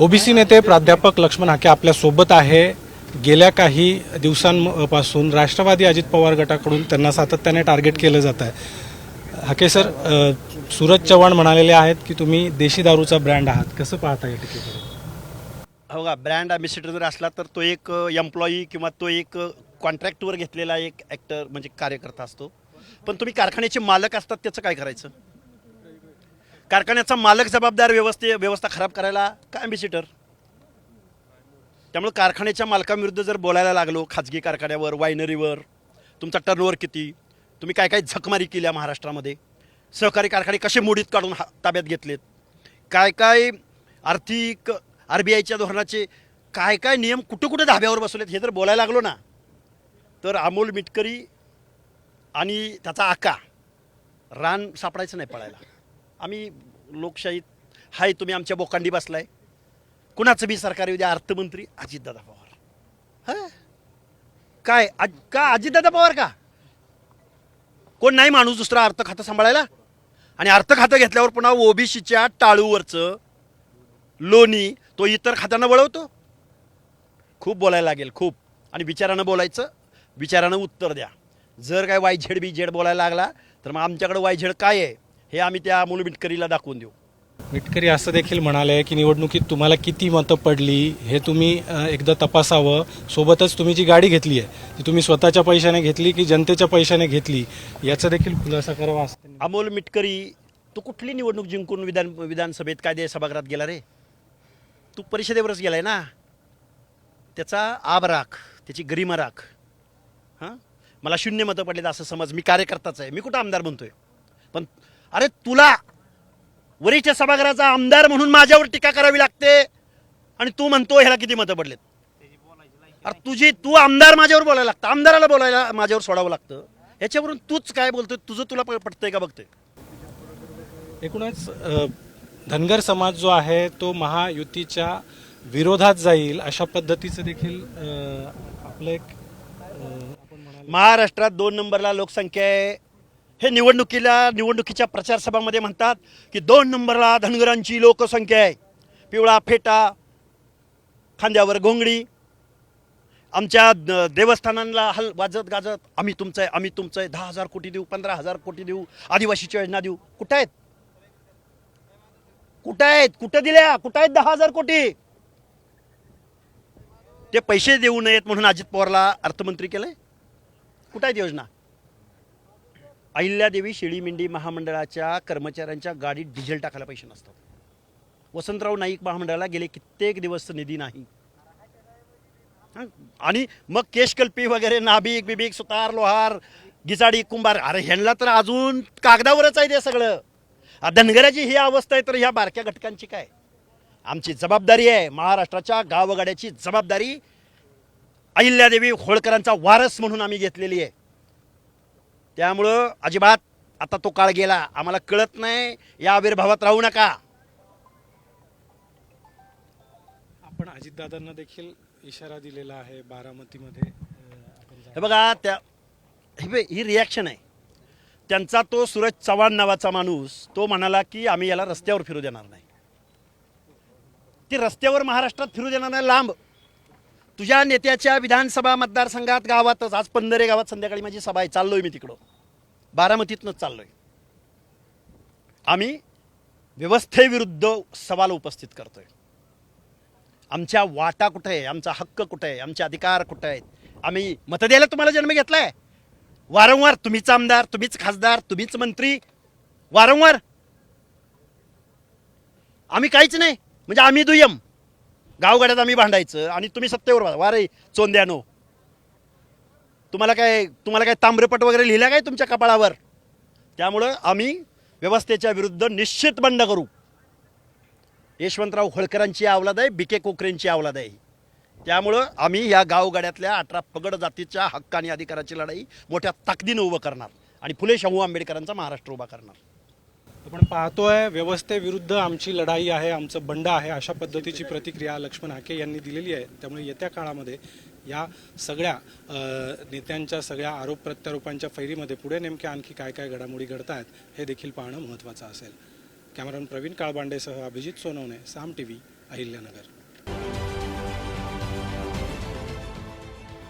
OBC नेते प्राध्यापक लक्ष्मण हाके आपल्यासोबत आहे. गेल्या काही दिवसांपासून राष्ट्रवादी अजित पवार गटाकडून त्यांना सातत्याने टार्गेट केलं जात आहे. हाके सर सूरज चव्हाण म्हणालेले आहेत की तुम्ही देशी दारूचा ब्रँड आहात. कसं पाहता या टीकेकडे हो का? ब्रँड ॲम्बेसिडर जर असला तर तो एक एम्प्लॉई किंवा तो एक कॉन्ट्रॅक्टवर घेतलेला एक ॲक्टर म्हणजे कार्यकर्ता असतो. पण तुम्ही कारखान्याचे मालक असतात त्याचं काय करायचं? कारखान्याचा मालक जबाबदार व्यवस्थे व्यवस्था खराब करायला का ॲम्बेसिटर त्यामुळे कारखान्याच्या मालकाविरुद्ध जर बोलायला लागलो खाजगी कारखान्यावर वायनरीवर तुमचा टर्नओव्हर किती? तुम्ही काय काय झकमारी केल्या महाराष्ट्रामध्ये? सहकारी कारखाने कसे मोडीत काढून हा- ताब्यात घेतलेत? काय काय आर्थिक आर बी आयच्या धोरणाचे काय काय नियम कुठं कुठं धाब्यावर बसवलेत हे जर बोलायला लागलो ना तर अमोल मिटकरी आणि त्याचा आका रान सापडायचं नाही पळायला. आम्ही लोकशाहीत हाय तुम्ही आमच्या बोकांडी बसलाय. कुणाचं बी सरकारी उद्या अर्थमंत्री अजितदादा पवार. हां? काय आज का अजितदादा पवार का? कोण नाही माणूस दुसरा अर्थ खातं सांभाळायला? आणि अर्थ खातं घेतल्यावर पुन्हा ओबीसीच्या टाळूवरचं लोणी तो इतर खात्यांना वळवतो? खूप बोलायला लागेल खूप. आणि विचारानं बोलायचं विचारानं उत्तर द्या. जर काय वाय झेड बी झेड बोलायला लागला तर मग आमच्याकडे वाय झेड काय आहे? हे आम्ही त्या अमोल मिटकरीला दाखवून देऊ. मिटकरी असं देखील म्हणाले की निवडणुकीत तुम्हाला किती मतं पडली हे तुम्ही एकदा तपासावं. सोबतच तुम्ही जी गाडी घेतली आहे ती तुम्ही स्वतःच्या पैशाने घेतली की जनतेच्या पैशाने घेतली? याचा देखील खुलासा करावा असं त्यांनी अमोल मिटकरी तू कुठली निवडणूक जिंकून विधान विधानसभेत कायदे सभागृहात गेला रे? तू परिषदेवरच गेलाय ना? त्याचा आब राख त्याची गरिमा राख. हां? मला शून्य मतं पडलेत असं समज मी कार्यकर्ताच आहे. मी कुठं आमदार बनतोय? पण अरे तुला वरिष्ठ सभागृहाचा आमदार म्हणून माझ्यावर टीका करावी लागते. आणि तू म्हणतो ह्याला किती मतं पडलेत? अरे तुझी तू आमदार माझ्यावर बोलायला लागतं. आमदाराला बोलायला माझ्यावर सोडावं लागतं. याच्यावरून तूच काय बोलतोय? तुझं तुला पटतंय का बघतोय? एकूणच धनगर समाज जो आहे तो महायुतीच्या विरोधात जाईल अशा पद्धतीचं देखील आपलं एक महाराष्ट्रात दोन नंबरला लोकसंख्या आहे. हे निवडणुकीला निवडणुकीच्या प्रचारसभामध्ये म्हणतात की दोन नंबरला धनगरांची लोकसंख्या आहे. पिवळा फेटा खांद्यावर घोंगडी. आमच्या द- देवस्थानांना हल वाजत गाजत आम्ही तुमचं आहे आम्ही तुमचं आहे दहा हजार कोटी देऊ पंधरा हजार कोटी देऊ आदिवासीची योजना देऊ. कुठं आहेत? कुठं आहेत? कुठं दिल्या? कुठं आहेत दहा हजार कोटी? ते पैसे देऊ नयेत म्हणून अजित पवारला अर्थमंत्री केलंय? कुठं आहेत योजना? अहिल्यादेवी शेळी महामंडळाच्या कर्मचाऱ्यांच्या गाडीत डिझेल टाकायला पैसे नसतात. वसंतराव नाईक महामंडळाला गेले कित्येक दिवस निधी नाही. आणि मग केशकल्पी वगैरे नाभिक बिबिक सुतार लोहार गिचाडी कुंभार अरे ह्यांना तर अजून कागदावरच आहे ते सगळं. धनगराची ही अवस्था आहे तर ह्या बारक्या घटकांची काय? आमची जबाबदारी आहे महाराष्ट्राच्या गावगाड्याची जबाबदारी अहिल्यादेवी होळकरांचा वारस म्हणून आम्ही घेतलेली आहे. त्यामुळं अजिबात आता तो काळ गेला. आम्हाला कळत नाही या आविर्भावात राहू नका. आपण अजितदादांना देखील इशारा दिलेला आहे बारामतीमध्ये. हे बघा त्या हे ही रिॲक्शन आहे. त्यांचा तो सूरज चव्हाण नावाचा माणूस तो म्हणाला की आम्ही याला रस्त्यावर फिरू देणार नाही. ती रस्त्यावर महाराष्ट्रात फिरू देणार नाही लांब. तुझ्या नेत्याच्या विधानसभा मतदारसंघात गावातच आज पंधरे गावात संध्याकाळी माझी सभा आहे. चाललोय मी तिकडं. बारामतीतनंच चाललोय. आम्ही व्यवस्थेविरुद्ध सवाल उपस्थित करतोय. आमच्या वाटा कुठे आहे? आमचा हक्क कुठे आहे? आमचे अधिकार कुठे आहेत? आम्ही मत द्यायला तुम्हाला जन्म घेतलाय? वारंवार तुम्हीच आमदार तुम्हीच खासदार तुम्हीच मंत्री. वारंवार. आम्ही काहीच नाही. म्हणजे आम्ही दुय्यम. गावगाड्यात आम्ही भांडायचं आणि तुम्ही सत्तेवर वारे वा रे चोंद्यानो. तुम्हाला काय तुम्हाला काय ताम्रपट वगैरे लिहिला काय तुमच्या कपाळावर? त्यामुळं आम्ही व्यवस्थेच्या विरुद्ध निश्चित बंड करू. यशवंतराव होळकरांची आवलाद आहे बी के कोकरेंची आवलाद आहे. त्यामुळं आम्ही या गावगाड्यातल्या अठरा पगड जातीच्या हक्क आणि अधिकाराची लढाई मोठ्या ताकदीनं उभं करणार आणि फुले शाहू आंबेडकरांचा महाराष्ट्र उभा करणार. आपण पाहतोय व्यवस्थेविरुद्ध आमची लढाई आहे आमचं बंड आहे अशा पद्धतीची प्रतिक्रिया लक्ष्मण हाके यांनी दिलेली आहे. त्यामुळे येत्या काळामध्ये या सगळ्या नेत्यांच्या सगळ्या आरोप प्रत्यारोपांच्या फैरीमध्ये पुढे नेमक्या आणखी काय काय घडामोडी घडत आहेत हे देखील पाहणं महत्त्वाचं असेल. कॅमेरामन प्रवीण काळबांडेसह अभिजित सोनवणे साम टी व्ही अहिल्यानगर.